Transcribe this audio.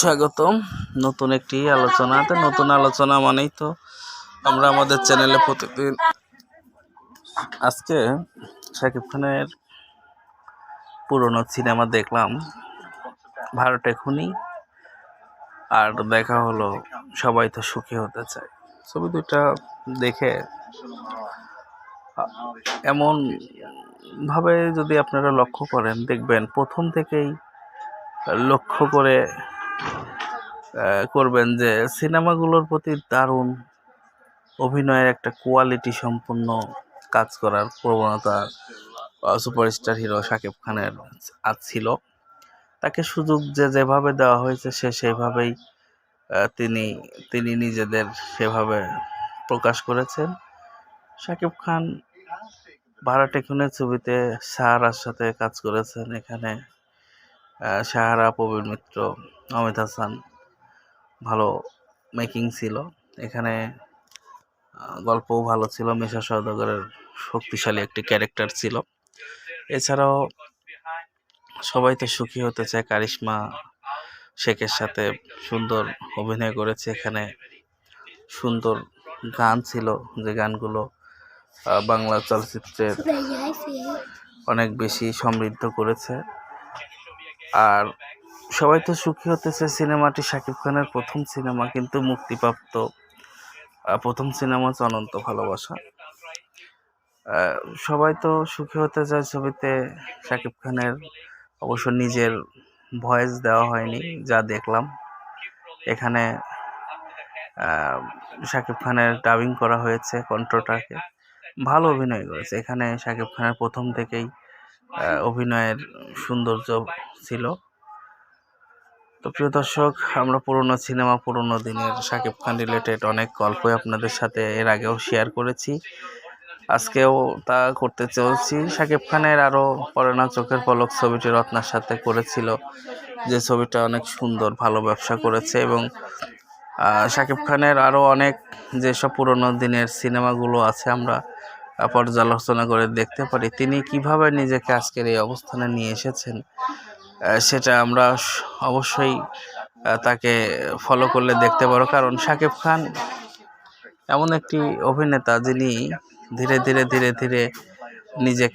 স্বাগতম। নতুন একটি আলোচনাতে, নতুন আলোচনা মানেই তো আমরা আমাদের চ্যানেলে প্রতিদিন আজকে শাকিব খানের পুরনো সিনেমা দেখলাম, ভারতে খুনি আর দেখা হলো সবাই তো সুখী হতে চায়। ছবি দুটা দেখে এমন ভাবে যদি আপনারা লক্ষ্য করেন, দেখবেন প্রথম থেকেই লক্ষ্য করে করবেন যে সিনেমাগুলোর প্রতি দারুণ অভিনয়ের একটা কোয়ালিটি সম্পন্ন কাজ করার প্রবণতা সুপারস্টার হিরো শাকিব খানের আজ ছিল। তাকে সুযোগ যে যেভাবে দেওয়া হয়েছে, সে সেভাবেই তিনি তিনি নিজেদের সেভাবে প্রকাশ করেছেন। শাকিব খান ভাড়াটে খুনের ছবিতে সাহারার সাথে কাজ করেছেন এখানে। সাহারা প্রবীণ মিত্র অমিত হাসান ভালো মেকিং ছিল। এখানে গল্পও ভালো ছিল। মিশা সওদাগরের শক্তিশালী একটি ক্যারেক্টার ছিল। এছাড়াও সবাই তো সুখী হতে চায়। কারিশমা শেখের সাথে সুন্দর অভিনয় করেছে। এখানে সুন্দর গান ছিল যে গানগুলো বাংলা চলচ্চিত্রের অনেক বেশি সমৃদ্ধ করেছে। আর সবাই তো সুখী হতেছে, সিনেমাটি শাকিব খানের প্রথম সিনেমা, কিন্তু মুক্তিপ্রাপ্ত প্রথম সিনেমা হচ্ছে অনন্ত ভালোবাসা। সবাই তো সুখী হতে চায় ছবিতে, শাকিব খানের অবশ্য নিজের ভয়েস দেওয়া হয়নি, যা দেখলাম। এখানে শাকিব খানের ডাবিং করা হয়েছে কণ্ঠটাকে। ভালো অভিনয় করেছে। এখানে শাকিব খানের প্রথম থেকেই অভিনয়ের সৌন্দর্য ছিল। তো প্রিয় দর্শক, আমরা পুরনো সিনেমা, পুরনো দিনের শাকিব খান রিলেটেড অনেক গল্পই আপনাদের সাথে এর আগেও শেয়ার করেছি। আজকেও তা করতে চলছি। শাকিব খানের আরও পড়ে না চোখের পলক ছবিটি রত্নার সাথে করেছিল, যে ছবিটা অনেক সুন্দর, ভালো ব্যবসা করেছে এবং শাকিব খানের আরও অনেক যেসব পুরনো দিনের সিনেমাগুলো আছে আমরা পর্যালোচনা করে দেখতে পারি তিনি কীভাবে নিজেকে আজকের এই অবস্থানে নিয়ে এসেছেন সেটা আমরা অবশ্যই তাকে ফলো করলে দেখতে পারো। কারণ সাকিব খান এমন একটি অভিনেতা যিনি ধীরে ধীরে ধীরে ধীরে নিজেকে